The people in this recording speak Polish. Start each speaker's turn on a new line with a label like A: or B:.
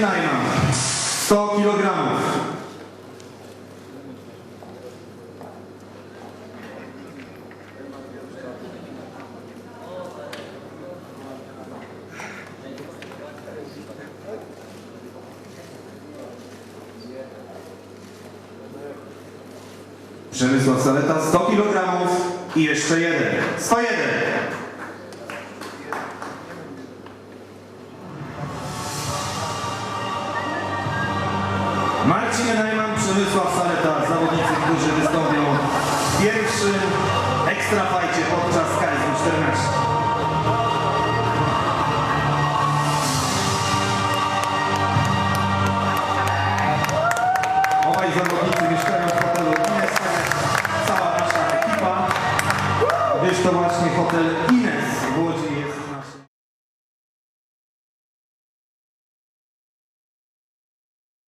A: Martyny Najma 100 kg. Przemysław Saleta 100 kg i jeszcze jeden. 101. Marcin Najman, Przemysław Saleta, zawodnicy, którzy wystąpią w pierwszym ekstrafajcie podczas KSW 14. Obaj zawodnicy mieszkają w hotelu Ines, cała nasza ekipa, gdyż to właśnie hotel Ines